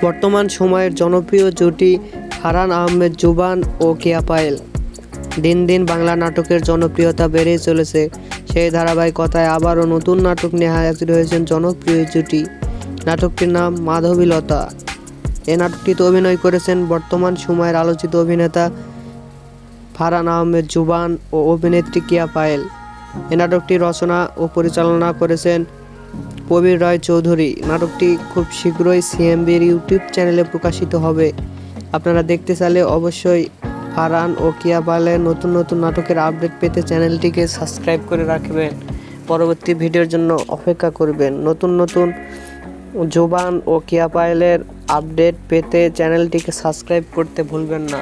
বর্তমান সময়ের জনপ্রিয় জুটি ফারহান আহমেদ জুবান ও কেয়া পায়েল। দিন দিন বাংলা নাটকের জনপ্রিয়তা বেড়েই চলেছে। সেই ধারাবাহিকতায় আবারও নতুন নাটক নিয়ে হাজির হয়েছেন জনপ্রিয় জুটি। নাটকটির নাম মাধবীলতা। এ নাটকটিতে অভিনয় করেছেন বর্তমান সময়ের আলোচিত অভিনেতা ফারহান আহমেদ জুবান ও অভিনেত্রী কিয়া পায়েল। এ নাটকটি রচনা ও পরিচালনা করেছেন প্রবীর রায় চৌধুরী। নাটকটি খুব শীঘ্রই সিএমবির ইউটিউব চ্যানেলে প্রকাশিত হবে। আপনারা দেখতে চাইলে অবশ্যই ফারহান ও কিয়া পায়েলের নতুন নতুন নাটকের আপডেট পেতে চ্যানেলটিকে সাবস্ক্রাইব করে রাখবেন। পরবর্তী ভিডিওর জন্য অপেক্ষা করবেন। নতুন নতুন জোবান ও কিয়া পায়েলের আপডেট পেতে চ্যানেলটিকে সাবস্ক্রাইব করতে ভুলবেন না।